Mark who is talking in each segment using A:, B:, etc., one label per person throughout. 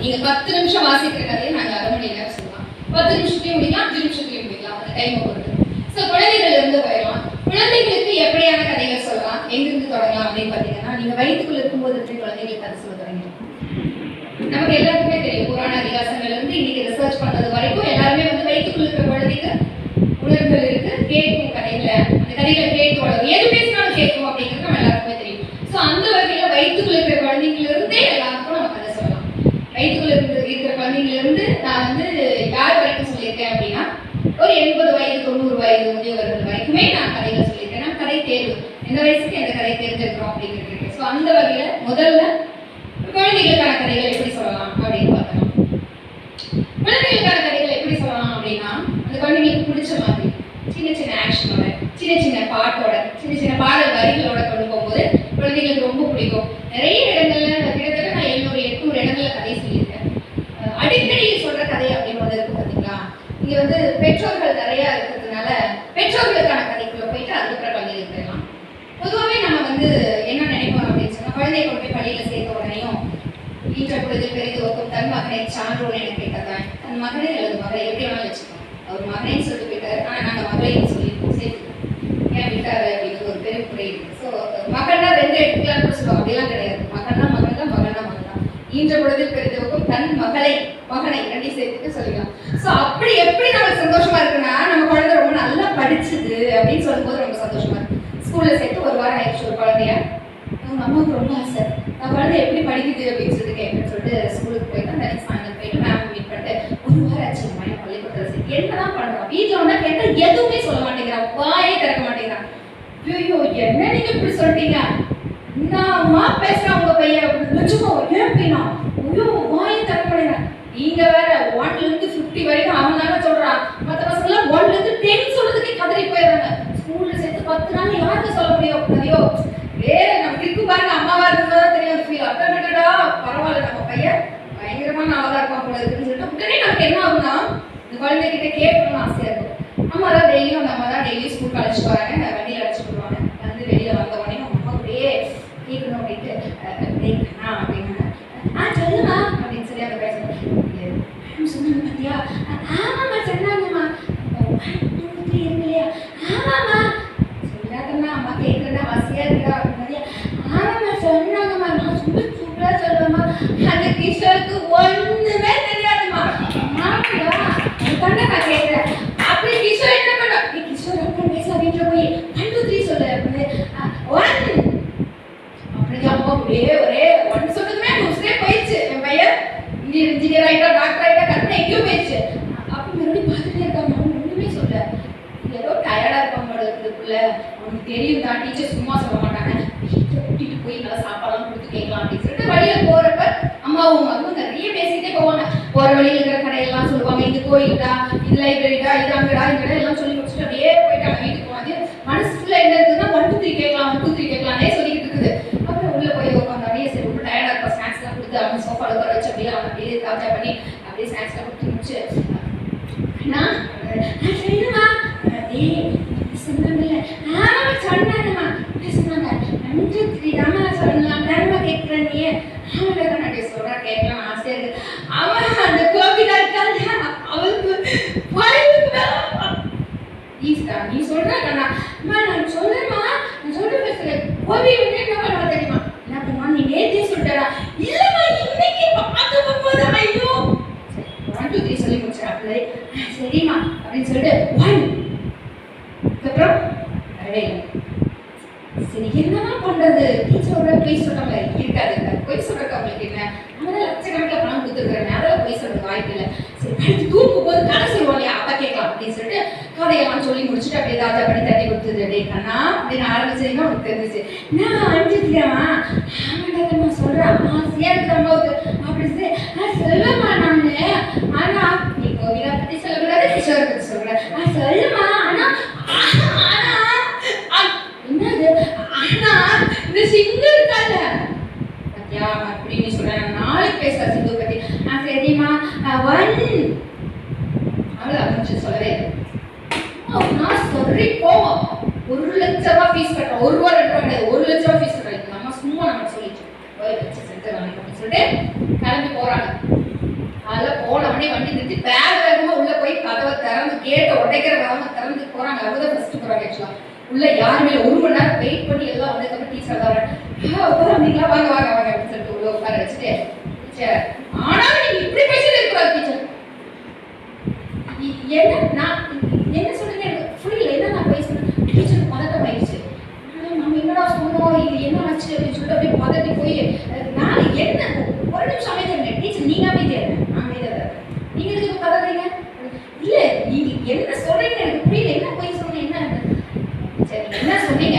A: நீங்க பத்து நிமிஷம் வாசிக்கிற கதையை நாங்க அரை மணி நேரம் சொல்லலாம். பத்து நிமிஷத்துலயும் முடிக்கலாம் அஞ்சு நிமிஷத்துலயும் முடிக்கலாம். அந்த டைம் பொறுத்து. ஸோ குழந்தைகள் இருந்து போயிடலாம் குழந்தைகளுக்கு எப்படியான கதைகள் சொல்லலாம்? எங்கிருந்து தொடங்கலாம் அப்படின்னு பாத்தீங்கன்னா நீங்க வயிற்றுக்குள்ள இருக்கும்போது இருந்தே குழந்தைகளுக்கு கதை சொல்ல தொடங்கிடும் நமக்கு எல்லாருக்குமே தெரியும். புராண இதிகாசங்கள்ல இருந்து இன்னைக்கு ரிசர்ச் பண்ணது வரைக்கும் எல்லாருமே வந்து வயிற்றுக்குள்ள இருக்கிற குழந்தைக்கு உணர்வுகள் இருக்கு கேட்கும் கதைகளை அந்த கதைகளை கேட்டு வளரும். எது பேசினாலும் கேட்கும் அப்படிங்கிறது நம்ம எல்லாருக்குமே தெரியும் ஸோ அந்த வகையில வயிற்றுக்குள்ள இருக்கிற குழந்தைங்கள இருந்தே எல்லாருக்கும் நம்ம கதை சொல்லலாம் வயிற்றுக்குள்ள இருந்து இருக்கிற குழந்தைங்கள இருந்து நான் வந்து யார் வரைக்கும் சொல்லியிருக்கேன் அப்படின்னா ஒரு எண்பது வயது தொண்ணூறு வயது முதியவர்கள் வரைக்குமே நான் கதைகள் சொல்லியிருக்கேன் நான் கதை தேர்வு எந்த வயசுக்கு எந்த கதையை தேர்ந்தெடுக்கிறோம் அப்படிங்கிறது ஸோ அந்த வகையில முதல்ல குழந்தைகளுக்கான கதைகள் எப்படி சொல்லலாம் அப்படின்னு பார்க்கலாம். குழந்தைகளுக்கான கதைகள் எப்படி சொல்லலாம் அப்படின்னா அந்த குழந்தைங்களுக்கு பிடிச்ச மாதிரி சின்ன சின்ன ஆக்ஷனோட சின்ன சின்ன பாட்டோட சின்ன சின்ன பாடல் வரிகளோட கொண்டு போகும்போது குழந்தைங்களுக்கு ரொம்ப பிடிக்கும். நிறைய இடங்கள்ல கிட்டத்தட்ட நான் எழுநூறு எட்நூறு இடங்கள்ல கதை சொல்லியிருக்கேன் அஹ் அடிக்கடி சொல்ற கதை அப்படின்னு ஒன்று இருக்கு பார்த்தீங்களா இங்க வந்து பெற்றோர்கள் நிறைய இருக்கிறதுனால பெற்றோர்களுக்கான கதைக்குள்ள போயிட்டு அதுக்கப்புறம் குழந்தைகளுக்கு போயிடலாம் பொதுவாகவே நம்ம வந்து என்ன நினைப்போம் அப்படின்னு சொன்னா குழந்தைய கொண்டு போய் பள்ளியில சேர்த்த உடனேயும் ஈன்ற பொழுது பெரிது ஒக்கும் தன் மகனை சான்றோன் என கேட்டதான் தன் மகனே அல்லது மகளை எப்படி வேணாலும் வச்சுக்கோம் அவர் மகனையும் சொல்லிட்டு போயிட்டாரு ஆனால் நாங்கள் மகளையும் சொல்லி சேர்த்துக்கோம் ஏன் விட்டாரு அப்படின்னு ஒரு பெரிய குறை இருக்கு. ஸோ மகன்னா ரெண்டு எடுத்துக்கலாம்னு சொல்லுவோம் அப்படிலாம் கிடையாது. மகன்னா மகன் தான் மகனா மகன் தான் ஈன்ற பொழுதில் பெரிதவக்கும் தன் மகளை மகனை ரெண்டையும் சேர்த்துட்டு சொல்லிக்கலாம். ஸோ அப்படி எப்படி நமக்கு சந்தோஷமா இருக்குன்னா நம்ம குழந்தை ரொம்ப நல்லா படிச்சுது அப்படின்னு சொல்லும்போது ரொம்ப சந்தோஷமா இருக்கு. ஸ்கூல்ல சேர்த்து ஒரு வாரம் ஆயிடுச்சு ஒரு குழந்தைய. அவங்க அம்மாவுக்கு ரொம்ப ஆசை. நான் குழந்தை எப்படி படிக்குது? அப்படின்னு சொல்லிட்டு கேட்கணும்னு சொல்லிட்டு ஸ்கூலுக்கு போயிட்டு அந்த நெக்ஸ்ட் சாயந்தரம் போயிட்டு மேம் மீட் பண்ணிட்டு ஒரு வாரம் ஆச்சு என் பையன் பள்ளிக்கூடத்தில் சேர்த்து என்னதான் பண்றான் வீட்டில் வந்தா கேட்டா எதுவுமே சொல்ல மாட்டேங்கிறான் வாயே திறக்க மாட்டேங்கிறான் ஐயோ என்ன நீங்க இப்படி சொல்லிட்டீங்க என்னம்மா பேசுறான் உங்க பையன் அப்படின்னு. வச்சுக்கோ ஏன் அப்படின்னா ஐயோ வாயே திறக்க மாட்டேங்கிறான் நீங்க வேற ஒன்ல இருந்து பிப்டி வரைக்கும் அவன் தானே சொல்றான் மற்ற பசங்க எல்லாம் ஒன்ல இருந்து டென் சொல்றதுக்கே கதறி போயிடுறாங்க. ஸ்கூல்ல சேர்த்து பத்து நாள் யாருக்கு சொல்ல முடியும்? ஐயோ வேற நமக்கு இருக்கு பாருங்க அம்மாவா இருந்தா தெரியும் ஃபீல் அக்கா பரவாயில்ல நம்ம பையன். பயங்கரமா நல்லா இருப்பான் போல இருக்குன்னு சொல்லிட்டு உடனே நமக்கு என்ன ஆகும்னா இந்த குழந்தைகிட்ட கேட்கணும்னு ஆசையா இருக்கும். அம்மா தான் டெய்லியும் அந்த அம்மா தான் டெய்லி ஸ்கூல் அழைச்சிட்டு வராங்க வண்டியில் அழைச்சிட்டு வருவாங்க வந்து வெளியில வந்த உடனே அவங்க அம்மா அப்படியே கேட்கணும் அப்படின்ட்டு அஹ், அப்படின்னு ஆ சொல்லுமா அப்படின்னு சொல்லி அந்த பையன் சொன்னாங்க மேம் சொன்னாங்க பாத்தியா ஆமாம்மா சொன்னாங்கம்மா இருக்கு இல்லையா ஆமாம்மா சொல்லாதம்மா அம்மா கேட்கறதா வசதியா இருக்கா அப்படின்னா ஆமாம்மா சொன்னாங்கம்மா நான் சும்மா சூப்பரா சொல்லுவேம்மா அந்த கிஷோருக்கு ஒண்ணுமே தெரியாதும்மா ஆமாடா அதுதானே நான் கேட்கிறேன் அப்படி கிஷோர் என்ன பண்ணா நீ கிஷோர் அப்புறம் பேச வீட்டுல போய் ஒன் டூ த்ரீ சொல்லு அப்படின்னு ஒன் அப்படிங்க அம்மா ஒரே ஒரே ஒன் சொன்னதுமே உசுரே போயிடுச்சு என் பையன் இன்ஜினியர் இன்ஜினியர் ஆயிட்டா டாக்டர் ஆயிட்டா கரெக்டாக எங்கேயோ போயிடுச்சு அப்போ மறுபடியும் பார்த்துட்டே இருக்காங்க அவன் ஒன்றுமே சொல்ல ஏதோ டயர்டாக இருப்பாங்க போல இருக்குள்ள அவனுக்கு தெரியும் தான் டீச்சர் சும்மா சொல்ல மாட்டாங்க வீட்டில் கூட்டிட்டு போய் நல்லா சாப்பாடுலாம் கொடுத்து கேட்கலாம் அப்படின்னு சொல்லிட்டு வழியில போறப்ப அம்மாவும் மகளும் நிறைய பேசிட்டே போவாங்க. போற வழியில இருக்கிற கடையெல்லாம் சொல்லுவாங்க இது கோயில்டா இது லைப்ரரிடா இது அங்கடா இங்கடா எல்லாம் சொல்லி முடிச்சுட்டு அப்படியே போயிட்டாங்க வீட்டுக்கு வந்து மனசு ஃபுல்லா என்ன இருக்குன்னா ஒன் டூ த்ரீ கேட்கலாம் ஒன் டூ த்ரீ கேட்கலாம்னே சொல்லிக்கிட்டு இருக்குது. அப்புறம் உள்ள போய் உட்காந்து அப்படியே சரி ரொம்ப டயர்டா இருக்கும் ஸ்நாக்ஸ் எல்லாம் கொடுத்து அவங்க சோஃபால உட்கார வச்சு அப்படியே அவங்க அப்படியே தாஜா பண்ணி அப்படியே ஸ்நாக்ஸ் எல்லாம் கொடுத்து முடிச்சு. நான் சொல்லுமா டேய் சொன்னாங்கல்ல ஆமா சொன்னாங்கம்மா. சொன்னாங்க? நன்றி தாமா சொல்லலாம் தானமா கேட்கிறேன் நீ நான் சொல்றா கேட்கலாம் ஆசையா இருக்கு. அவன் அந்த கோபி இருக்காங்க அவளுக்கு வாய்ப்பு வேணும். ஈஸ்டா நீ சொல்ற கண்ணா அம்மா நான் சொல்றேம்மா நான் சொல்ற பேசுற கோபி வந்து என்ன பண்ணுவா தெரியுமா என்ன பண்ணுவா நீ நேத்தே சொல்லிட்டா இல்லம்மா இன்னைக்கு பார்த்து போகும்போது ஐயோ ஒன் டூ த்ரீ சொல்லி முடிச்சிடா பிள்ளை "ஆ, சரிம்மா அப்படின்னு சொல்லிட்டு ஒன் அதுக்கப்புறம் வரவே இல்லை சரி என்னதான் பண்றது டீச்சரோட போய் சொல்றாங்க இருக்காது இருக்காது போய் சொல்றதுக்கு அவங்களுக்கு என்ன நம்ம லட்சக்கணக்கில் பணம் கொடுத்துருக்காங்க அதெல்லாம் போய் சொல்றது வாய்ப்பு இல்லை சரி அடுத்து தூக்கும் போது கதை சொல்லுவோம் இல்லையா அப்ப கேட்கலாம் அப்படின்னு சொல்லிட்டு கதையெல்லாம் சொல்லி முடிச்சுட்டு அப்படியே தாத்தா பண்ணி தட்டி கொடுத்தது டே கண்ணா அப்படின்னு ஆரம்பிச்சதுன்னா உனக்கு தெரிஞ்சிச்சு நான் அனுப்பிச்சிருக்கேமா ஆமாடா நான் சொல்றேன் ஆசையா இருக்கிற அம்மாவுக்கு அப்படி சொல்லி நான் சொல்லுமா நானு ஆனா நீ கோவிலா பத்தி சொல்லக்கூடாது கிஷோரை பத்தி சொல்லக்கூடாது நான் சொல்லுமா ஆனா ஆனா ஆனா என்னது ஆனா இந்த சிந்து இருக்கால பத்தியா அப்படி நீ சொல்ற நான் நாளைக்கு பேசுற சிந்து பத்தி ஆ சரிம்மா ஒன் அவளை கொஞ்சம் சொல்லவே இல்லை. அம்மா, நான் சொல்லி போவோம் ஒரு லட்ச ரூபா ஃபீஸ் கட்டுறோம் ஒரு ரூபா ரெண்டு ரூபா கிடையாது ஒரு லட்ச ரூபா ஃபீஸ் கட்டுறோம் நம்ம சும்மா நம்ம சொல்லிட்டு போய் வச்சு சென்டர் வாங்கி அப்படின்னு சொல்லிட்டு கிளம்பி போறாங்க உடனே வண்டி நிறுத்தி வேக வேகமா உள்ள போய் கதவை திறந்து கேட்டை உடைக்கிற திறந்து போறாங்க. அவங்க தான் ஃபர்ஸ்ட் போறாங்க ஆக்சுவலா உள்ள யாருமே ஒரு மணி நேரம் வெயிட் பண்ணி எல்லாம் வந்ததுக்கப்புறம் டீச்சர் தான் உட்காரீங்களா வாங்க வாங்க வாங்க அப்படின்னு சொல்லிட்டு உள்ள உட்கார வச்சுட்டு டீச்சர் ஆனாலும் நீங்க இப்படி பேசிட்டு இருக்கிறாரு டீச்சர் என்ன நான் என்ன சொல்லுங்க எனக்கு புரியல. என்ன நான் பேசுறேன்? டீச்சர் பதட்டம் ஆயிடுச்சு. நம்ம என்னடா சொன்னோம் இது என்ன ஆச்சு? அப்படின்னு சொல்லிட்டு அப்படியே பதட்டி போய் நான் என்ன ஒரு நிமிஷம் அமைதியா டீச்சர் நீங்க அமைதியா தான் இருக்கேன். நீங்க எதுக்கு பதறீங்க இல்ல நீங்க என்ன சொல்றீங்க எனக்கு புரியல என்ன போய் சொன்னீங்க என்ன சரி நீங்க என்ன சொன்னீங்க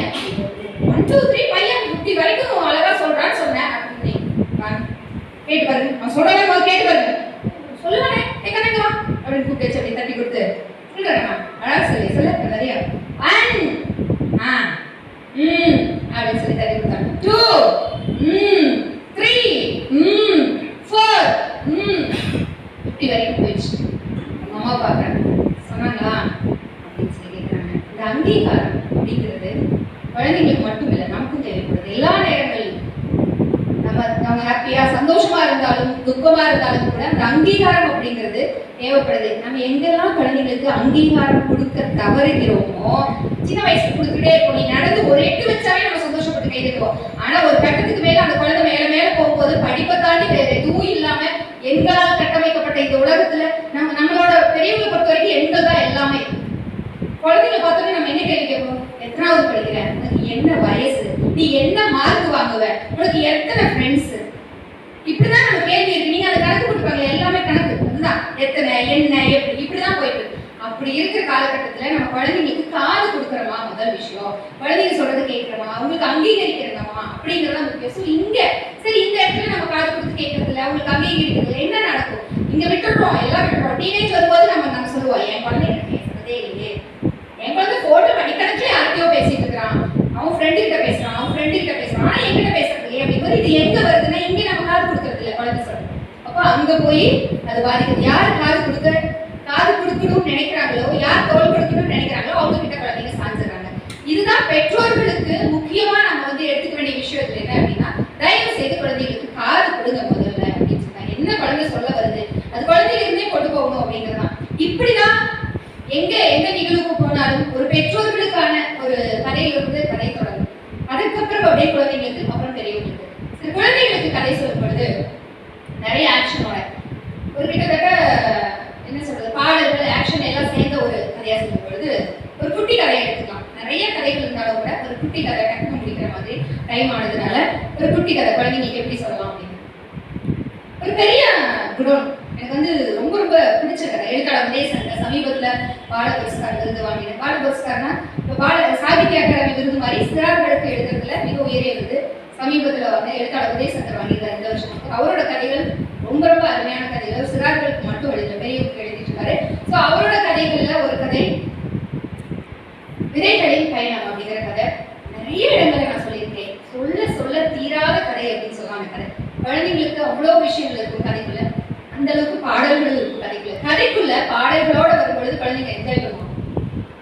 A: ஒன் டூ த்ரீ பையன் ஃபிஃப்டி வரைக்கும் அழகா சொல்றான்னு சொன்னேன். அப்படின்னு கேட்டு பாருங்க அவன் சொல்றேன் கேட்டு பாருங்க சொல்லுவானே. எங்க அப்படின்னு கூப்பிட்டு சொல்லி தட்டி கொடுத்து. சொல்றேன் அழகா சொல்லி சொல்ல நிறைய ஒன் ஆ ம் அப்படின்னு சொல்லி தட்டி கொடுத்தாங்க டூ ம் த்ரீ ம் ஃபோர் ம் இப்படி வரைக்கும் போயிடுச்சு அவங்க அம்மா பார்க்குறாங்க சொன்னாங்களா அப்படின்னு சொல்லி கேட்குறாங்க இந்த அங்கீகாரம் அப்படிங்கிறது குழந்தைங்களுக்கு மட்டும் இல்லை நமக்கும் தேவைப்படுது எல்லா நேரங்களிலும் நம்ம நம்ம ஹாப்பியா சந்தோஷமா இருந்தாலும் துக்கமா இருந்தாலும் கூட அந்த அங்கீகாரம் அப்படிங்கிறது தேவைப்படுது நம்ம எங்கெல்லாம் குழந்தைங்களுக்கு அங்கீகாரம் கொடுக்க தவறுகிறோமோ சின்ன வயசுல கொடுத்துட்டே இருக்கும். நீ நடந்து ஒரு எட்டு வச்சாவே நம்ம சந்தோஷப்பட்டு கை தட்டுவோம் ஆனா ஒரு கட்டத்துக்கு மேல அந்த குழந்தை மேல மேல போகும்போது படிப்பை தாண்டி வேற எதுவும் இல்லாம எங்களால் கட்டமைக்கப்பட்ட இந்த உலகத்துல நம்ம நம்மளோட பெரியவங்களை பொறுத்த வரைக்கும் எண்கள் தான் எல்லாமே. குழந்தைங்க பார்த்தோன்னே நம்ம என்ன கேள்வி கேட்போம்? எத்தனாவது படிக்கிற? உனக்கு என்ன வயசு? நீ என்ன மார்க் வாங்குவ? உனக்கு எத்தனை ஃப்ரெண்ட்ஸ் இப்படிதான் நம்ம கேள்வி இருக்கு. நீங்க அந்த கணக்கு கொடுப்பாங்க எல்லாமே கணக்கு. அதுதான் எத்தனை என்ன எப்படி? இப்படிதான் போயிட்டு இருக்கு. அப்படி இருக்கிற காலகட்டத்துல நம்ம குழந்தைங்களுக்கு காது கொடுக்கறோமா முதல் விஷயம்? குழந்தைங்க சொல்றது கேட்கறோமா? அவங்களுக்கு அங்கீகரிக்கிறோமா? அப்படிங்கறத முக்கியம் ஸோ இங்க சரி இந்த இடத்துல நம்ம காது கொடுத்து கேட்கறதுல அவங்களுக்கு அங்கீகரிக்கிறதுல என்ன நடக்கும்? இங்க விட்டுடுறோம் எல்லாம் விட்டுடுறோம். டீனேஜ் வரும்போது நம்ம நம்ம சொல்லுவோம்? என் குழந்தைங்க பேசுறதே இல்லையே. என் குழந்தை போட்டு மணிக்கணக்கிலே யார்கிட்டயோ பேசிட்டு இருக்கிறான். அவன் ஃப்ரெண்டு கிட்ட பேசுறான் அவன் ஃப்ரெண்டு கிட்ட பேசுறான். ஆனா என்கிட்ட பேசுறது இல்லையே. அப்படிங்கும்போது இது எங்க வருதுன்னா இங்க நம்ம காது கொடுக்கறது இல்லை குழந்தை சொல்றது. அப்போ அங்க போய் அது பாதிக்குது. யார் காது கொடுக்க காது கொடுக்கணும்னு நினைக்கிறாங்களோ யார் தோல் கொடுக்கணும்னு நினைக்கிறாங்களோ அவங்க கிட்ட குழந்தைங்க சாஞ்சிடறாங்க. இதுதான் பெற்றோர்களுக்கு முக்கியமா நம்ம வந்து எடுத்துக்க வேண்டிய விஷயம் என்ன அப்படின்னா தயவு செய்து குழந்தைகளுக்கு காது கொடுங்க முதல்ல அப்படின்னு சொன்னாங்க. என்ன குழந்தை சொல்ல வருது? அது குழந்தைகளுக்குமே இருந்தே கொண்டு போகணும் அப்படிங்கிறதான் இப்படிதான் எங்க எந்த நிகழ்வுக்கு போனாலும் ஒரு பெற்றோர்களுக்கான ஒரு கதையிலிருந்து கதை தொடரும். அதுக்கப்புறம் அப்படியே குழந்தைங்களுக்கு அப்புறம் பெரியவங்களுக்கு சில குழந்தைங்களுக்கு கதை சொல்லும் பொழுது நிறைய ஆக்ஷனோட ஒரு கிட்டத்தட்ட பாடல்கள் ஆக்ஷன் எல்லாம் சேர்ந்த ஒரு கதையா சொல்லும் பொழுது ஒரு குட்டி கதையை எடுத்துக்கலாம். நிறைய கதைகள் இருந்தாலும் கூட ஒரு குட்டி கதை டக்குனு முடிக்கிற மாதிரி டைம் ஆனதுனால ஒரு குட்டி கதை குழந்தைங்களுக்கு எப்படி சொல்லலாம் அப்படின்னு. ஒரு பெரிய குடோன். எனக்கு வந்து ரொம்ப ரொம்ப பிடிச்ச கதை. எழுத்தாளர் தேசங்க சமீபத்துல பால புரஸ்கார் விருது வாங்கினேன் பால புரஸ்கார்னா இப்போ பால சாகித்ய அகாடமி விருது மாதிரி சிறார்களுக்கு எழுதுறதுல மிக உயரிய விருது. சமீபத்துல வந்து எழுத்தாளர் உதயசங்கர் வாங்கியிருந்தார் இந்த வருஷம் அவரோட கதைகள் ரொம்ப ரொம்ப அருமையான கதைகள். சிறார்களுக்கு மட்டும் எழுதல பெரியவருக்கு எழுதிட்டு இருக்காரு ஸோ அவரோட கதைகள்ல ஒரு கதை விதைகளின் பயணம் அப்படிங்கிற கதை நிறைய இடங்கள்ல நான் சொல்லியிருக்கேன் சொல்ல சொல்ல தீராத கதை அப்படின்னு சொல்லலாம் அந்த கதை குழந்தைங்களுக்கு அவ்வளோ விஷயங்கள் இருக்கும் கதைக்குள்ள அந்த அளவுக்கு பாடல்கள் இருக்கும் கதைக்குள்ள கதைக்குள்ள பாடல்களோட வரும்பொழுது குழந்தைங்க என்ஜாய் பண்ணுவாங்க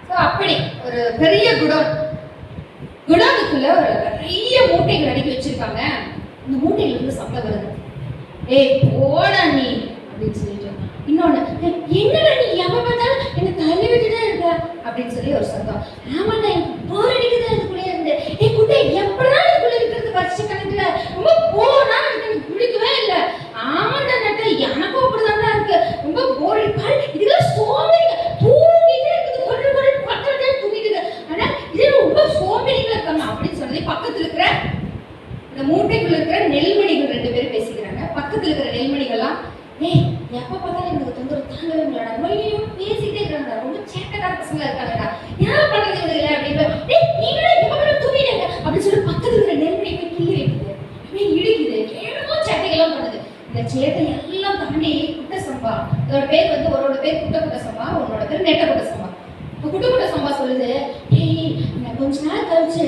A: ஸோ அப்படி ஒரு பெரிய குடோன் குடோனுக்குள்ள ஒரு நிறைய மூட்டைகள் அடுக்கி வச்சிருக்காங்க இந்த மூட்டையில இருந்து சம்பளம் வருது ஏய் போடா நீ அப்படின்னு சொல்லிட்டு இன்னொன்னு "ஏய், என்னடா நீ எப்ப பார்த்தாலும் என்ன தள்ளி விட்டுட்டே இருக்க அப்படின்னு சொல்லி ஒரு சத்தம் ஆமாண்டா எனக்கு போர் அடிக்குது இருந்து ஏய் குட்டை எப்படா இதுக்குள்ள இருக்கிறது வருஷ கணக்குல ரொம்ப போனா எனக்கு எனக்கு பிடிக்கவே இல்லை ஆமாண்டா நட்ட எனக்கும் அப்படிதான்டா இருக்கு ரொம்ப போர் அடிப்பாரு இதெல்லாம் சோம்பேறிங்க தூங்கிட்டே இருக்குது கொண்டு கொண்டு பக்கத்தே தூங்கிட்டு இருக்கு. ஆனா இது ரொம்ப சோம்பேறிங்களா இருக்காங்க அப்படின்னு சொல்லி பக்கத்துல இருக்கிற இந்த மூட்டைக்குள்ள இருக்கிற நெல்மணிகள் ரெண்டு பேரும் பேசிக்கிறாங்க பக்கத்துல இருக்கிற நெல்மணிகள்லாம் ஏய் எப்ப பார்த்தாலும் எனக்கு தொந்தரவு தாங்கவே முடியலடா மொழியும் பேசிட்டே இருக்காங்கடா ரொம்ப சேட்டக்கார பசங்களா இருக்காங்கடா என்ன பண்றது இவங்க அப்படின்னு டேய் நீங்களே எப்ப பார்த்தாலும் தூங்கிடுங்க அப்படின்னு சொல்லி பக்கத்துல இருக்கிற நெல்மணி போய் கிள்ளி வைக்குது அப்படியே இடிக்குது என்னமோ சேட்டைகள்லாம் பண்ணுது இந்த சேட்டை எல்லாம் தாண்டி குட்ட சம்பா இதோட பேர் வந்து ஒரு பேர் குட்ட குட்ட சம்பா உன்னோட பேர் நெட்ட குட்ட சம்பா இப்போ குட்ட குட்ட சம்பா சொல்லுது ஏய் நான் கொஞ்ச நாள் கழிச்சு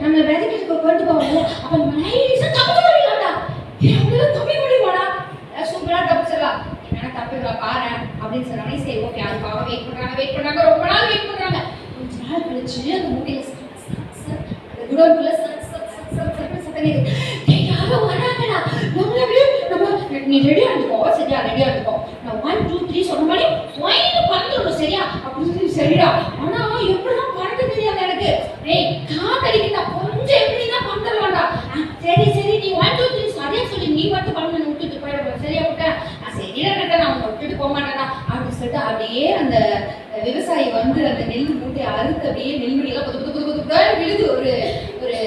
A: நம்ம விதைக்கிட்டு கொண்டு போவாங்க அப்போ நம்ம நைஸா தப்பு முடியலாம்டா அப்படிலாம் தப்பி முடியுமாடா சூப்பரா தப்பிச்சிடலாம் என்ன தப்பிடலாம் பாரு அப்படின்னு சொன்னாலே சரி ஓகே அதுக்காக வெயிட் பண்ணாங்க வெயிட் பண்ணாங்க ரொம்ப நாள் வெயிட் பண்ணுறாங்க கொஞ்ச நாள் கழிச்சு அந்த மூட்டையில் சக், சக், சக், சக், சக், சக், சக், சக்னு சத்தம் கேக்குது. டேய், யாரோ வராங்கடா. நம்மள அப்படியே நம்ம நீ ரெடியாக இருந்துக்கோ சரியா ரெடியாக இருந்துக்கோ.
B: நான் ஒன் டூ த்ரீ சொன்ன மாதிரி ஒயின்னு பறந்துடணும் சரியா? அப்படின்னு சரிடா. ஆனா எப்படிதான் பறக்க தெரியாது எனக்கு? டேய் காத்தடிக்கிட்டா கொஞ்சம் எப்படின்னா பறந்துடலாம்டா. ஆ, சரி சரி நீ ஒன் டூ த்ரீ சரியா சொல்லி நீ மட்டும் பண்ண விட்டுட்டு போயிட சரியா விட்டேன் ஆ, சரிடா நான் உன்னை விட்டுட்டு போக மாட்டேனா அப்படின்னு சொல்லிட்டு அப்படியே அந்த விவசாயி வந்து அந்த நெல் மூட்டை அறுத்து அப்படியே நெல்மணியெல்லாம் புது புது புது புது விழுது ஒரு ஒரு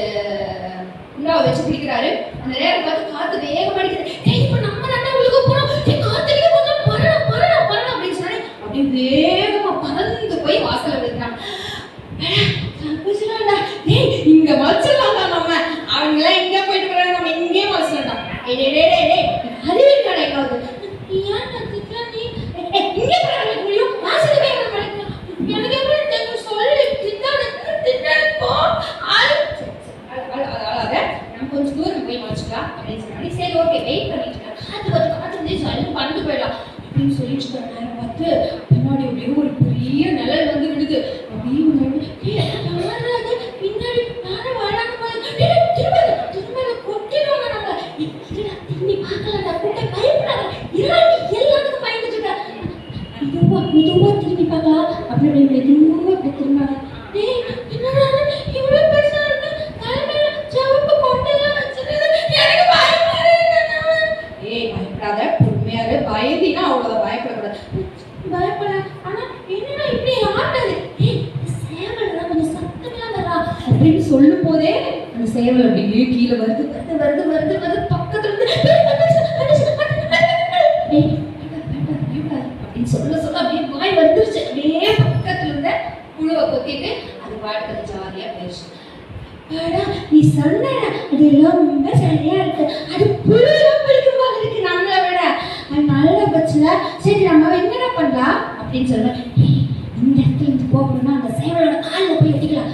B: குண்டாவை வச்சு பிடிக்கிறாரு அந்த நேரம் பார்த்து காத்து வேகமா அடிக்குது டேய் இப்ப நம்ம நட்டா விழுக போறோம் டேய் காத்து அடிக்க போது பரட பரட பரட அப்படின்னு சொன்னாரு அப்படியே வேகமா பறந்து போய் வாசல்ல விழுகிறான் தப்பிச்சுடாடா. டேய் இங்க மறைச்சிடலாம்டா நம்ம அவங்க எல்லாம் இங்க போயிட்டு வராங்க நம்ம இங்கே மறைச்சிடலாம்டா டேய் டேய் டேய் டேய் டேய் அறிவு கடை எங்காவது ஏன் கத்துக்கிற நீ ஏய், ஏய், இங்க போய் முடியும் வாசல்ல போய் நம்ம மறைக்கலாம் எனக்கு எப்படி தெரியும் சொல்லு திட்டாத திட்டாத போ ஆளு அழாத நம்ம கொஞ்சம் தூரம் போய் மறைச்சிக்கலாம் அப்படின்னு சொன்னாடி சரி ஓகே வெயிட் பண்ணிட்டு இருக்கேன். காத்து வந்து காத்து வந்து சொல்லி பறந்து போயிடலாம் அப்படின்னு சொல்லிட்டு இருக்க நேரம் பார்த்து பின்னாடி அப்படியே ஒரு பெரிய நிழல் வந்து விடுது அப்படியே ஒண்ணு வந்து, "ஏய், யாரா அது? பின்னாடி யாரும் வராங்க பாரு." "ஏய், திரும்ப திரும்ப கொட்டிடுவாங்க நம்மள." "ஏய், இருடா, திரும்பி பார்க்கலாம்டா, கூட்ட பயப்படாத. இருடா, நீ எல்லாத்துக்கும் பயந்துட்டு இருக்க." மெதுவா மெதுவா திரும்பி பார்க்கலாம் அப்படி அப்படி இப்படி மெதுவா இப்படி திரும்பாங்க டேய் என்னடா இது? இவ்வளவு பெருசா இருக்கு தலைமையில சிவப்பு கொண்டையெல்லாம் வச்சிருக்குது எனக்கு பயமா இருக்கு ஏய் பயப்படாத பொறுமையாரு பயந்தினா அவ்வளவு பயப்படக்கூடாது பயப்பட ஆனா என்னடா இப்படி ஆட்டாது ஏய் சேவல் கொஞ்சம் சத்தமெல்லாம் வரா அப்படின்னு சொல்லும் போதே அந்த சேவல் அப்படியே கீழே வருது வருது வருது வருது வருது பக்கத்துல இருந்து அப்படின்னு சொல்ல சொல்ல அப்படியே வாய் வந்துருச்சு அப்படியே பக்கத்துல இருந்த புழுவை கொத்திட்டு அது பாட்டு ஜாலியா போயிடுச்சு அடா, நீ சொன்ன அது ரொம்ப சரியா இருக்கு அது புழுலாம் பிடிக்கும் போது இருக்கு நம்மளை விட அது நல்ல பட்சல சரி நம்ம என்னடா பண்ணலாம் அப்படின்னு சொல்லுவேன் இந்த இடத்துல இருந்து போகணும்னா அந்த சேவலோட காலில் போய் வெட்டிக்கலாம்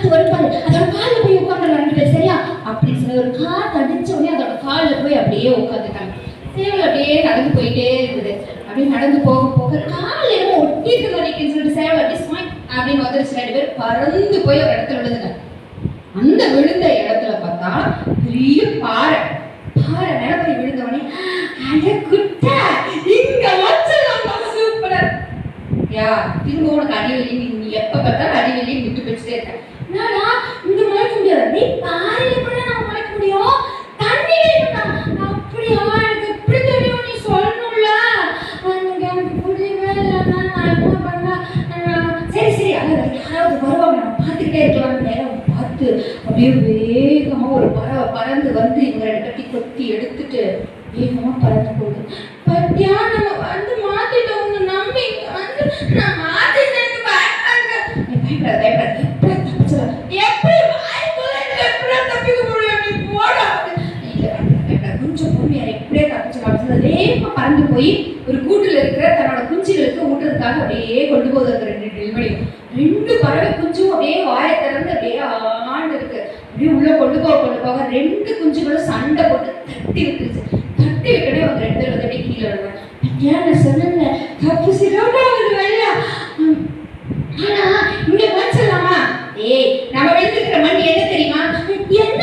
B: பார்த்து வருப்பாரு அதோட காலில் போய் உட்காந்து ரெண்டு பேர் சரியா? அப்படின்னு சொல்லி ஒரு கார் அடிச்ச உடனே அதோட காலில் போய் அப்படியே உட்காந்துட்டாங்க சேவல் அப்படியே நடந்து போயிட்டே இருக்குது. அப்படியே நடந்து போக போக காலில் என்னமோ ஒட்டி வரைக்கும் சொல்லிட்டு சேவல் அப்படியே ஸ்மைக் அப்படின்னு வந்துருச்சு. ரெண்டு பேர் பறந்து போய் ஒரு இடத்துல விழுந்துட்டாங்க அந்த விழுந்த இடத்துல பார்த்தா பெரிய பாறை. பாறை மேல போய் விழுந்தவனே அட குட்டா இங்க சூப்பர் யா திரும்ப உனக்கு அடிவெளி நீ நீ எப்ப பார்த்தாலும் அடிவெளி விட்டு வச்சுட்டே இருக்க. என்னடா இங்க முளைக்க முடியாது நீ பாறையில கூட நான் முளைக்க முடியும் தண்ணியில இருந்தா அப்படியா எனக்கு எப்படி தெரியும் நீ சொல்லணும்ல எனக்கு எனக்கு புரியவே இல்லைன்னா நான் என்ன பண்ண சரி சரி அதாவது யாராவது வருவாங்க நான் பார்த்துக்கிட்டே இருக்கலாம் நேரம் பார்த்து அப்படியே வேகமா ஒரு பறவை பறந்து வந்து இவங்க ரெண்டு கட்டி கொத்தி எடுத்துட்டு வேகமா பறந்து போகுது பத்தியா நம்ம வந்து மாத்திட்டோம் உங்க நம்பி வந்து நான் மாத்திட்டேன்னு பயப்படாத நீ பயப்படாத பயப்படாத எப்படி தப்பிச்சிடலாம் எப்படி வாய்க்குள்ள எப்படி தப்பிக்க முடியும் நீ போடா இல்ல, வேண்டாம், வேண்டாம். கொஞ்சம் பொறுமையா இரு. எப்படியே தப்பிச்சிடலாம் அப்படின்னு சொல்லி வேகமா பறந்து போய் ஒரு கூட்டுல இருக்கிற தன்னோட குஞ்சுகளுக்கு ஊட்டுறதுக்காக அப்படியே கொண்டு போகுது அந்த ரெண்டு நெல்மணியும் ரெண்டு பறவை குஞ்சும் அப்படியே வாயை திறந்து அப்படியே ஆண்டு இருக்கு. அப்படியே உள்ள கொண்டு போக கொண்டு போக ரெண்டு குஞ்சுகளும் சண்டை போட்டு தட்டி விட்டுருச்சு. தட்டி விட்டனே அவங்க ரெண்டு பேர் வந்து அப்படியே கீழே வருவாங்க ஏன் நான் சொன்னேன்ல? தப்பு சிறப்பா ஒரு வெள்ளா ஆனா இங்க வச்சிடலாமா ஏய் நம்ம எடுத்துக்கிற மண் என்ன தெரியுமா? என்ன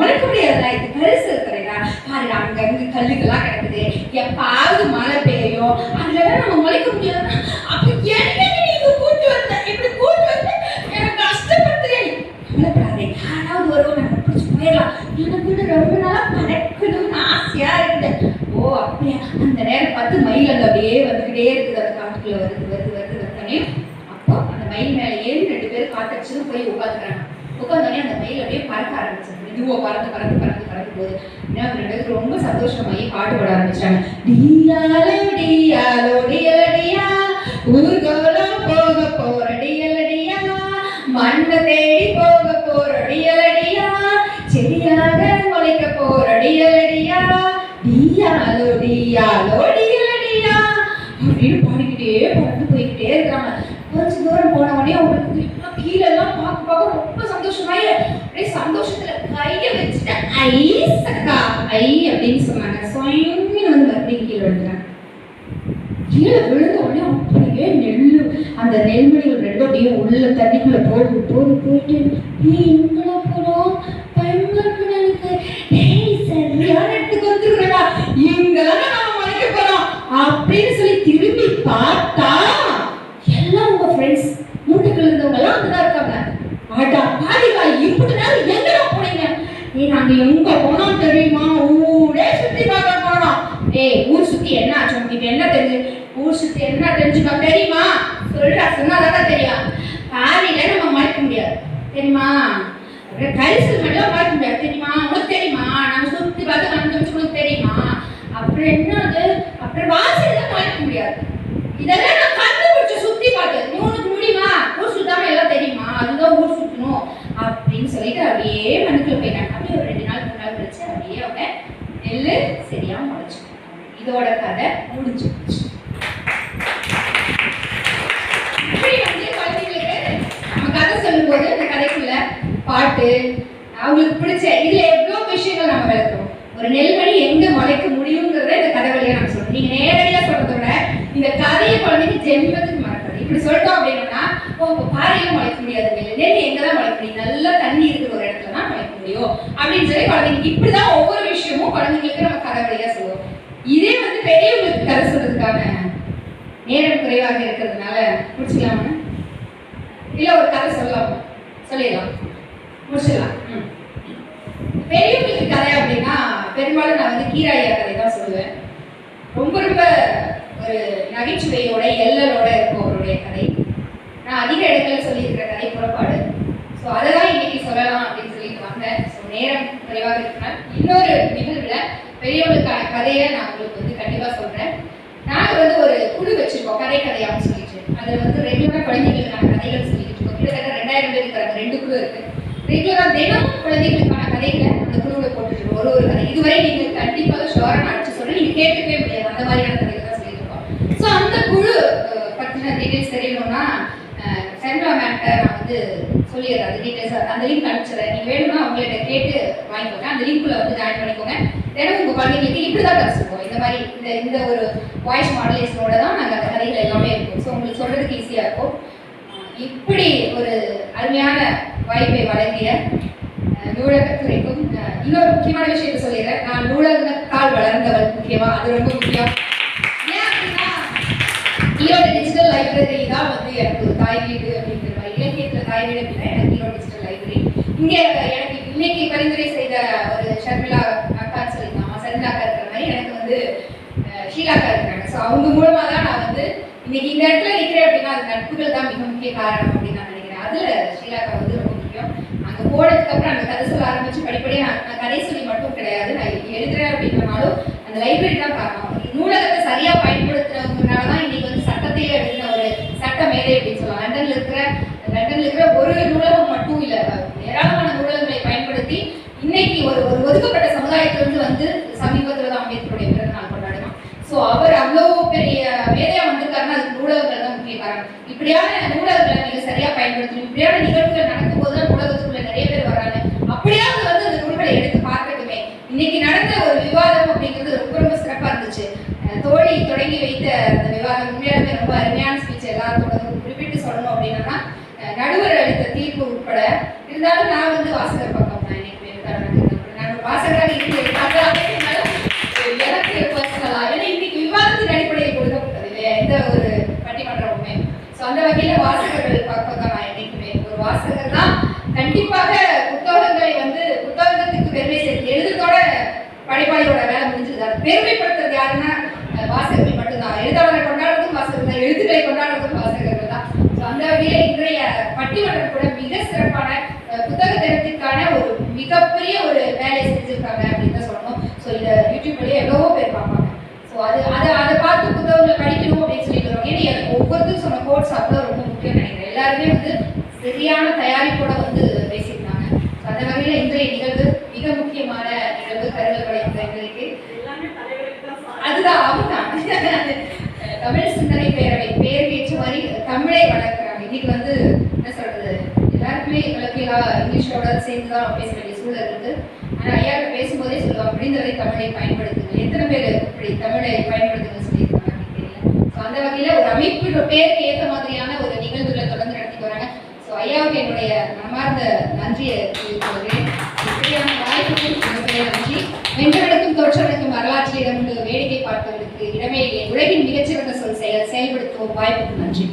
B: சொல்லாதா முடியாதா இது பெருசு இருக்கிறதா பாரு அங்க அங்க கல்லுக்கெல்லாம் கிடக்குது. எப்பாவது மழை பெய்யும் அதுலலாம் நம்ம முளைக்க முடியாது. அப்ப எனக்கு நீங்க கூட்டு வந்த? இப்படி கூட்டு வந்து எனக்கு கஷ்டப்படுத்துறேன் கவலைப்படாதே. யாராவது வருவோம் நம்ம பிடிச்சி போயிடலாம். எனக்கு கூட ரொம்ப நாளா பறக்கணும்னு ஆசையா இருந்தேன் ஓ அப்படியா? அந்த நேரம் பார்த்து மயில் அங்க அப்படியே வந்துகிட்டே இருக்குது. அந்த காட்டுக்குள்ள வருது வருது வருது வருதுனே அப்போ அந்த மயில் மேல ஏறி ரெண்டு பேரும் காத்தடிச்சதும் போய் உட்காந்துக்கிறாங்க. உட்காந்தோடனே அந்த மயில் அப்படியே பறக்க ஆரம்பிச்சது. இதுவோ பறந்து பறந்து பறந்து பறந்து போகுது. ஏன்னா அவங்க ரெண்டு ரொம்ப சந்தோஷமாயி பாட்டு பாட ஆரம்பிச்சாங்க. டியாலோ டியாலோ டியலடியா ஊர்கோலம் போக போற டியலடியா மண்ணை தேடி போக போற டியலடியா செடியாக முளைக்க போற டியலடியா டியாலோ டியாலோ டியலடியா அப்படின்னு பாடிக்கிட்டே பறந்து போய்கிட்டே இருக்காங்க கொஞ்ச தூரம் போன உடனே அவங்களுக்கு எல்லாம் கீழே எல்லாம் பார்க்க பார்க்க ரொம்ப சந்தோஷமாயி அப்படியே சந்தோஷம் ஐ சக்கா ஐ அப்படின்னு சொன்னாங்க. சுயம்னு வந்து மறுபடியும் கீழே விழுந்தாங்க கீழே விழுந்த உடனே அப்படியே நெல்லு அந்த நெல்மணிகள் ரெண்டும் அப்படியே உள்ள தண்ணிக்குள்ள போகுது போகுது போயிட்டு நீ எங்கடா பார்த்து "டேய், சரியான இடத்துக்கு நாம போறோம். அப்படின்னு சொல்லி திரும்பி பார்த்தா எல்லாம் உங்க ஃப்ரெண்ட்ஸ் மூட்டுக்குள்ள இருந்தவங்க எல்லாம் அங்கதான் இருக்காங்க. ஆட்டா பாடிக்கா இப்படி நேரம் நாங்க எங்க போனோம் தெரியுமா? ஊரே சுத்தி பார்க்க போனோம். ஏய் ஊர் சுத்தி என்ன ஆச்சு? உங்களுக்கு என்ன தெரிஞ்சு? ஊர் சுத்தி என்ன தெரிஞ்சுக்கா? தெரியுமா? சொல்றா சொன்னாதான் தெரியும். பாரியில நம்ம மறைக்க முடியாது. தெரியுமா? கரிசல் மட்டும் பார்க்க முடியாது. தெரியுமா? உனக்கு தெரியுமா? நம்ம சுத்தி பார்த்து வந்து உனக்கு தெரியுமா? அப்புறம் என்னது? அப்புறம் வாசல் தான் மறைக்க முடியாது. இதெல்லாம் நான் கண்டுபிடிச்சு சுத்தி பார்த்தேன் நீ உனக்கு முடியுமா? ஊர் சுத்தாம எல்லாம் தெரியுமா? அதுதான் ஊர் சொல்லிட்டு அப்படியே மண்ணுக்குள்ள போயிட்டாங்க அப்படியே ஒரு ரெண்டு நாள் மூணு நாள் கழிச்சு அப்படியே அவங்க நெல்லு சரியா முளைச்சு இதோட கதை முடிஞ்சு இப்படி வந்து குழந்தைங்களுக்கு நம்ம கதை சொல்லும்போது அந்த கதைக்குள்ள பாட்டு அவங்களுக்கு பிடிச்ச இதுல எவ்வளவு விஷயங்கள் நம்ம விளக்குறோம். ஒரு நெல்மணி எங்க முளைக்க முடியுங்கிறத இந்த கதை வழியா நம்ம சொல்றோம். நீங்க நேரடியா சொல்றதை விட இந்த கதையை குழந்தைங்க ஜென்மத்துக்கு மறக்கிறது இப்படி சொல்லிட்டோம் அப்படின்னா ஓ இப்போ பாறையில முளைக்க முடியாது நெல் எங்க தான் வளர்க்க முடியும் நல்லா தண்ணி இருக்கிற ஒரு இடத்துல தான் வளர்க்க முடியும். அப்படின்னு சொல்லி குழந்தைங்க இப்படிதான் ஒவ்வொரு விஷயமும் குழந்தைங்களுக்கு நம்ம கதை வழியா சொல்லுவோம். இதே வந்து பெரியவங்களுக்கு கதை சொல்றதுக்கான நேரம் குறைவாக இருக்கிறதுனால முடிச்சுக்கலாமா? இல்ல ஒரு கதை சொல்லலாமா? சொல்லிடலாம். முடிச்சிடலாம் ம். பெரியவங்களுக்கு கதை அப்படின்னா பெரும்பாலும் நான் வந்து கீராயா கதை தான் சொல்லுவேன். ரொம்ப ரொம்ப ஒரு நகைச்சுவையோட எல்லலோட இருக்கும் அவருடைய கதை. நான் அதிக இடத்துல சொல்லியிருக்கிற கதை புறப்பாடு. ஸோ அதை தான் இன்னைக்கு சொல்லலாம் அப்படின்னு சொல்லிட்டு வந்தேன். ஸோ நேரம் குறைவாக இருக்கிறேன் இன்னொரு நிகழ்வில் பெரியவர்களுக்கான கதையை நான் உங்களுக்கு வந்து கண்டிப்பாக சொல்கிறேன் நாங்கள் வந்து ஒரு குழு வச்சுருக்கோம் கதை கதையாகவும் சொல்லிட்டு. அதில் வந்து ரெகுலராக குழந்தைகளுக்கான கதைகள் சொல்லிட்டு இருக்கோம். கிட்டத்தட்ட ரெண்டாயிரம் பேர் இருக்கிற ரெண்டு குழு இருக்குது ரெகுலராக தினமும் குழந்தைகளுக்கான கதைகளை அந்த குழுவில் போட்டுட்டு ஒரு ஒரு கதை. இதுவரை நீங்கள் கண்டிப்பாக ஷோராக அடிச்சு சொல்ல நீங்கள் கேட்கவே முடியாது. அந்த மாதிரியான கதைகள் தான் சொல்லியிருக்கோம் ஸோ அந்த குழு பற்றின டீட்டெயில்ஸ் தெரியணும்னா சென்ட்ரா மேம்கிட்ட நான் வந்து சொல்லிடுறேன். அந்த டீட்டெயில்ஸ் அந்த லிங்க் அனுப்பிச்சிடுறேன். நீங்கள் வேணும்னா அவங்கள்ட்ட கேட்டு வாங்கிக்கோங்க. அந்த லிங்க்குள்ள வந்து ஜாயின் பண்ணிக்கோங்க. தினமும் உங்கள் குழந்தைங்களுக்கு இப்படி தான் கற்றுக்குவோம் இந்த மாதிரி இந்த இந்த ஒரு வாய்ஸ் மாடலேஷனோட தான் நாங்கள் அந்த கதைகள் எல்லாமே இருக்கும். ஸோ உங்களுக்கு சொல்கிறதுக்கு ஈஸியாக இருக்கும். இப்படி ஒரு அருமையான வாய்ப்பை வழங்கிய நூலகத்துறைக்கும் இன்னொரு முக்கியமான விஷயத்த சொல்லிடுறேன். நான் நூலகத்தால் வளர்ந்தவள் முக்கியமாக அது ரொம்ப முக்கியம். ஈரோடு டிஜிட்டல் லைப்ரரி தான் வந்து எனக்கு ஒரு தாய் வீடு அப்படிங்கிற மாதிரி இலக்கியத்தில் தாய் வீடு அப்படின்னா எனக்கு ஈரோடு டிஜிட்டல் லைப்ரரி இங்கே எனக்கு இன்னைக்கு பரிந்துரை செய்த ஒரு ஷர்மிளா அக்கான்னு சொல்லியிருந்தாங்க சர்மிளா இருக்கிற மாதிரி எனக்கு வந்து ஷீலாக்கா இருக்கிறாங்க இருக்காங்க. ஸோ அவங்க மூலமாக தான் நான் வந்து இன்னைக்கு இந்த இடத்துல நிற்கிறேன் அப்படின்னா அது நட்புகள் தான் மிக முக்கிய காரணம் அப்படின்னு நான் நினைக்கிறேன். அதில் ஷீலாக்கா வந்து ரொம்ப முக்கியம். அங்கே போனதுக்கு அப்புறம் அந்த கதை சொல்ல ஆரம்பிச்சு படிப்படியாக நான் நான் கதை சொல்லி மட்டும் கிடையாது. நான் எழுதுறேன் அப்படின்னாலும் அந்த லைப்ரரி தான் காரணம் நூலகத்தை சரியாக பயன்படுத்துறவங்கனால தான் இன்னைக்கு வந்து சட்டத்தையே எழுதின ஒரு சட்ட மேதை அப்படின்னு சொல்லுவாங்க. லண்டன்ல இருக்கிற லண்டன்ல இருக்கிற ஒரு நூலகம் மட்டும் இல்ல. ஏராளமான நூலகங்களை பயன்படுத்தி இன்னைக்கு ஒரு ஒரு ஒதுக்கப்பட்ட சமுதாயத்திலிருந்து வந்து சமீபத்துல தான் அம்பேத்கருடைய பிறந்த நாள் கொண்டாடினோம் ஸோ அவர் அவ்வளோ பெரிய மேதையா வந்திருக்காருன்னா அதுக்கு நூலகங்கள் தான் முக்கிய காரணம். இப்படியான நூலகங்களை நீங்க சரியா பயன்படுத்தணும். இப்படியான நிகழ்வுகள் நடக்கும்போது தான் நூலகத்துக்குள்ள நிறைய பேர் வராங்க அப்படியாவது வந்து அந்த நூல்களை எடுத்து பார்க்கட்டுமே இன்னைக்கு நடந்த ஒரு விவாதம் அப்படிங்கிறது ரொம்ப ரொம்ப சிறப்பா இருந்துச்சு கோடை தொடங்கி வைத்த அந்த விவாதம் உண்மையாலுமே ரொம்ப அருமையான ஸ்பீச் எல்லாத்தோட குறிப்பிட்டு சொல்லணும் அப்படின்னா நடுவர் அளித்த தீர்ப்பு உட்பட இருந்தாலும் நான் வந்து வாசகர் பக்கம் தான் எனக்கு நான் வாசகராக இருக்கிறது எனக்கு பர்சனலா ஏன்னா இன்னைக்கு விவாதத்தின் அடிப்படையில் கொடுக்கப்பட்டது இல்லையா? எந்த ஒரு பட்டிமன்றமுமே. ஸோ அந்த வகையில் வாசகர்கள் பக்கம் தான் நான் என்னைக்குமே ஒரு வாசகர் தான் கண்டிப்பாக புத்தகங்களை வந்து புத்தகத்துக்கு பெருமை சேர்த்து எழுதுறதோட படைப்பாளியோட வேலை முடிஞ்சது. பெருமைப்படுத்துறது யாருன்னா வாசகர்கள் மட்டும்தான். எழுத்தாளரை கொண்டாடுறதும் வாசகர்கள் தான். எழுத்துக்களை கொண்டாடுறதும் வாசகர்கள் தான். ஸோ அந்த வகையில இன்றைய பட்டிமன்றம் கூட மிக சிறப்பான புத்தக தினத்திற்கான ஒரு மிகப்பெரிய ஒரு வேலையை செஞ்சிருக்காங்க அப்படின்னு தான் சொல்லணும். ஸோ இதை யூடியூப்லயே எவ்வளவோ பேர் பார்ப்பாங்க. ஸோ அது அதை அதை பார்த்து புத்தகங்களை படிக்கணும் அப்படின்னு சொல்லிட்டு வருவாங்க ஏன்னா ஒவ்வொருத்தரும் சொன்ன கோட்ஸ் அவ்வளோ ரொம்ப முக்கியம் நினைக்கிறேன். எல்லாருமே வந்து சரியான தயாரிப்போட வந்து பேசியிருந்தாங்க ஸோ அந்த வகையில் இன்றைய நிகழ்வு மிக முக்கியமான நிகழ்வு கருவல் படைத்த எங்களுக்கு. அதுதான் தமிழ் சிந்தனை பேரவை பேருக்கு ஏற்ற மாதிரி தமிழை வளர்க்கிறாங்க. இன்னைக்கு வந்து என்ன சொல்றது? எல்லாருக்குமே இலக்கியா இங்கிலீஷோட சேர்ந்து தான் பேச வேண்டிய சூழல் இருக்கு. ஆனா ஐயா பேசும்போதே சொல்லுவாங்க முடிந்தவரை தமிழை பயன்படுத்துங்க. எத்தனை பேர் இப்படி தமிழை பயன்படுத்துங்க சொல்லியிருக்காங்க தெரியல. ஸோ அந்த வகையில ஒரு அமைப்பு பேருக்கு ஏற்ற மாதிரியான ஒரு நிகழ்வுகளை தொடர்ந்து நடத்திட்டு வராங்க. ஸோ ஐயாவுக்கு என்னுடைய மனமார்ந்த நன்றியை தெரிவித்துக் கொள்கிறேன் இப்படியான வாய்ப்புக்கு
A: நன்றி. வென்றவனுக்கும் தோற்றவனுக்கும் வரலாற்றில் இடமுண்டு வேடிக்கை பார்த்தவர்கள் இடமே இல்லை உலகின் மிகச்சிறந்த சொல் செயல் செயல்படுத்துவோம். வாய்ப்புக்கு நன்றி.